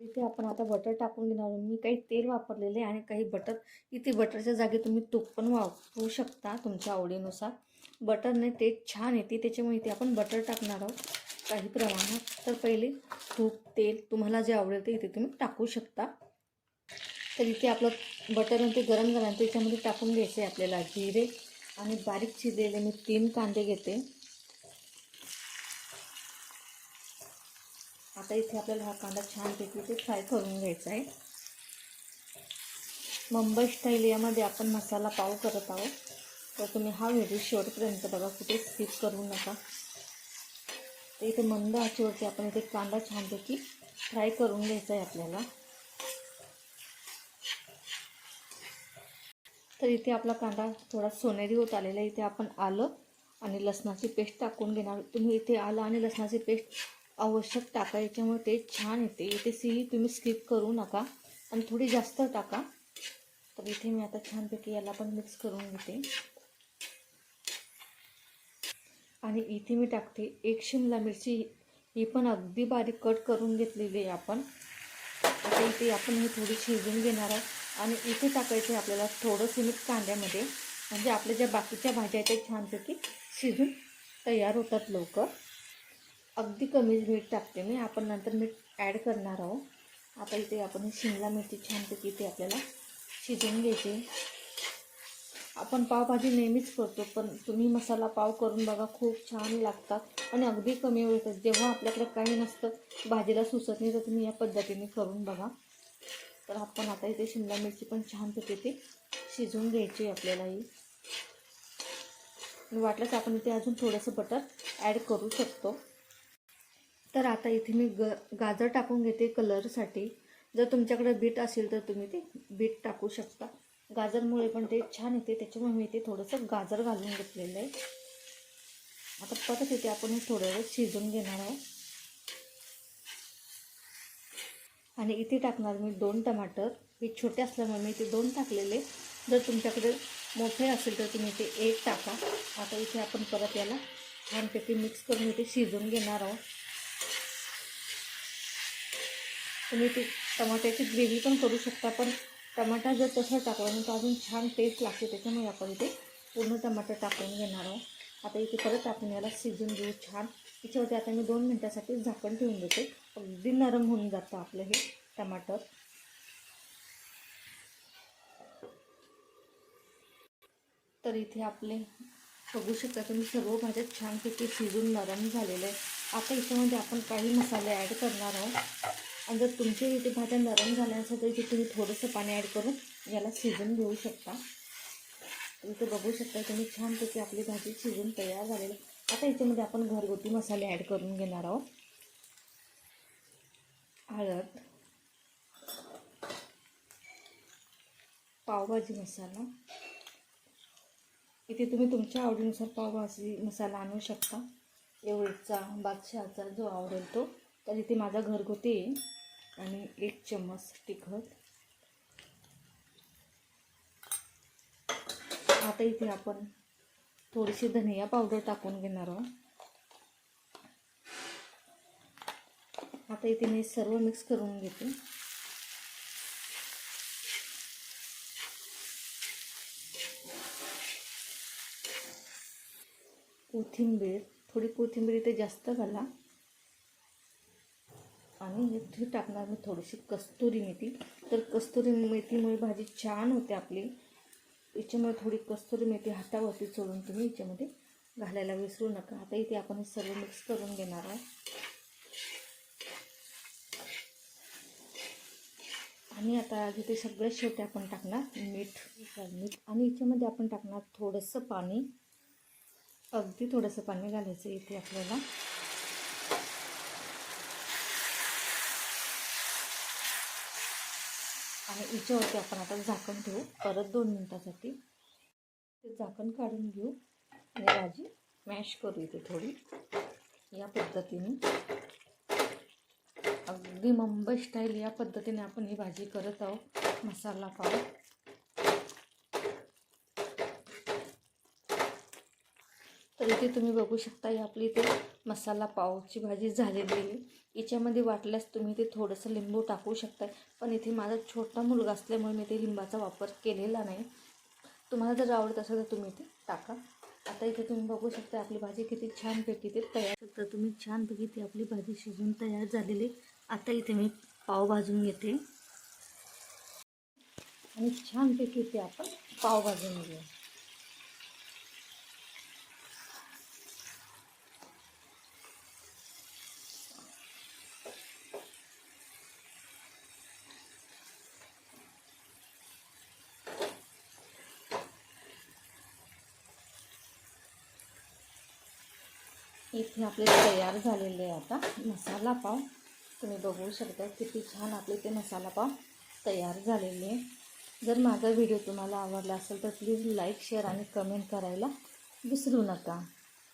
इथे आपण आता बटर टाकून घेणार आहोत. मी काही तेल वापरलेले आहे आणि काही बटर इथे बटरच्या जागी तुम्ही तूप पण वापरू शकता तुमच्या आवडीनुसार. बटरने ते छान येते. त्याच्यामुळे इथे आपण बटर टाकणार आहोत. काही प्रमाणात. तर पहिले तूप तेल तुम्हाला जे आवडेल ते इथे तुम्ही टाकू शकता. तर इथे आपलं बटर ते गरम झाल्यानंतर त्याच्यामध्ये टाकून घ्यायचे आहे आपल्याला जिरे आणि बारीक चिरलेले मी तीन कांदे घेते. आता इथे आपल्याला हा कांदा छानपैकी ते फ्राय करून घ्यायचा आहे. मुंबई स्टाईल यामध्ये आपण मसाला पाव करत आहोत. तर तुम्ही हा व्हिडिओ शेवटपर्यंत बघा कुठे स्किप करू नका. तर इथे मंद आचीवरती आपण इथे कांदा छानपैकी फ्राय करून घ्यायचा आहे आपल्याला. तर इथे आपला कांदा थोडा सोनेरी होत आलेला आहे. इथे आपण आलं आणि लसणाची पेस्ट टाकून घेणार. तुम्ही इथे आलं आणि लसणाची पेस्ट आवश्यक टाका याच्यामुळे ते छान येते. इथे सी तुम्ही स्किप करू नका. आणि थोडी जास्त टाका. तर इथे मी आता छानपैकी याला पण मिक्स करून घेते. आणि इथे मी टाकते एक शिमला मिरची. ही पण अगदी बारीक कट करून घेतलेली आहे आपण. आता इथे आपण हे थोडी शिजून घेणार आहोत. आणि इथे टाकायचं आपल्याला थोडंसं मीठ कांद्यामध्ये. म्हणजे आपल्या ज्या बाकीच्या भाज्या आहेत त्या छानपैकी शिजून तयार होतात लवकर. अगदी कमी मीठ टाकते मी. आपण नंतर मीठ ॲड करणार आहोत. आता इथे आपण शिमला मिरची छानपैकी इथे आपल्याला शिजवून घ्यायची. आपण पावभाजी नेहमीच करतो पण तुम्ही मसाला पाव करून बघा खूप छान लागतात आणि अगदी कमी वेळ जेव्हा आपल्याकडे काही नसतं भाजीला सुचत नाही तर तुम्ही या पद्धतीने करून बघा. तर आपण आता इथे शिमला मिरची पण छानपैकी इथे शिजवून घ्यायची आपल्याला ही. वाटल्यास आपण इथे अजून थोडंसं बटर ॲड करू शकतो. तर आता इथे मी ग गाजर टाकून घेते कलरसाठी. जर तुमच्याकडे बीट असेल तर तुम्ही ते बीट टाकू शकता. गाजरमुळे पण ते छान येते त्याच्यामुळे मी इथे थोडंसं गाजर घालून घेतलेलं आहे. आता परत इथे आपण हे थोड्या वेळ शिजवून घेणार आहोत. आणि इथे टाकणार मी दोन टमाटर. हे छोटे असल्यामुळे मी इथे दोन टाकलेले. जर तुमच्याकडे मोठे असेल तर तुम्ही इथे एक टाका. आता इथे आपण परत याला छानपैकी मिक्स करून इथे शिजून घेणार आहोत. तुम्ही ती टमाट्याची ग्रेव्ही पण करू शकता पण टमाटा जर तसं टाकला ना तर अजून छान टेस्ट लागते. त्याच्यामुळे आपण इथे पूर्ण टमाटर टाकून घेणार आहोत. आता इथे परत आपण याला शिजून देऊ छान. याच्यावरती आता मी दोन मिनटासाठी झाकण ठेवून देते. अगदी नरम होऊन जातं आपलं हे टमाटर. तर इथे आपले बघू शकता तुम्ही सर्व भाज्या छानपैकी शिजून नरम झालेलं आहे आता याच्यामध्ये आपण काही मसाले ॲड करणार आहोत. आणि जर तुमच्या इथे भाज्या नरम झाल्या असेल तर इथे तुम्ही थोडंसं पाणी ॲड करून याला शिजून घेऊ शकता. इथे बघू शकता तुम्ही छानपैकी आपली भाजी शिजून तयार झालेली. आता याच्यामध्ये आपण घरगुती मसाले ॲड करून घेणार आहोत. हळद पावभाजी मसाला. इथे तुम्ही तुमच्या आवडीनुसार पावभाजी मसाला आणू शकता. एवढीचा बादशहाचा जो आवडेल तो. तर इथे माझा घरगुती येईल आणि एक चम्मच तिखट. आता इथे आपण थोडीशी धनिया पावडर टाकून घेणार आहोत. आता इथे मी सर्व मिक्स करून घेते. कोथिंबीर थोडी कोथिंबीर इथे जास्त घाला. आणि इथे टाकणार मी थोडीशी कस्तुरी मेथी. तर कस्तुरी मेथीमुळे भाजी छान होते आपली. याच्यामुळे थोडी कस्तुरी मेथी हातावरती चोळून तुम्ही याच्यामध्ये घालायला विसरू नका. आता इथे आपण हे सर्व मिक्स करून घेणार आहोत. आणि आता इथे सगळ्यात शेवटी आपण टाकणार मीठ मीठ. आणि याच्यामध्ये आपण टाकणार थोडंसं पाणी. अगदी थोडंसं पाणी घालायचं इथे आपल्याला. आणि याच्यावरती आपण आता झाकण ठेवू. परत दोन मिनटासाठी ते झाकण काढून घेऊ आणि भाजी मॅश करू इथे थोडी. या पद्धतीने. अगदी मुंबई स्टाईल या पद्धतीने आपण ही भाजी करत आहोत. मसाला पाव. तर इथे तुम्ही बघू शकता ही आपली इथे मसाला पावची भाजी झालेली आहे. याच्यामध्ये वाटल्यास तुम्ही ते थोडंसं लिंबू टाकू शकता पण इथे माझा छोटा मुलगा असल्यामुळे मी ते लिंबाचा वापर केलेला नाही. तुम्हाला जर आवडत असेल तर तुम्ही ते टाका. आता इथे तुम्ही बघू शकता आपली भाजी किती छानपैकी ते तयार तर तुम्ही छानपैकी ती आपली भाजी शिजून तयार झालेली आता इथे मी पाव भाजून घेते. आणि छानपैकी ते आपण पाव भाजून घेऊ इथे आपले तयार झालेले आहे आता. मसाला पाव. तुम्ही बघू शकता किती छान आपले ते मसाला पाव तयार झालेले आहे. जर माझा व्हिडिओ तुम्हाला आवडला असेल तर प्लीज लाईक शेअर आणि कमेंट करायला विसरू नका.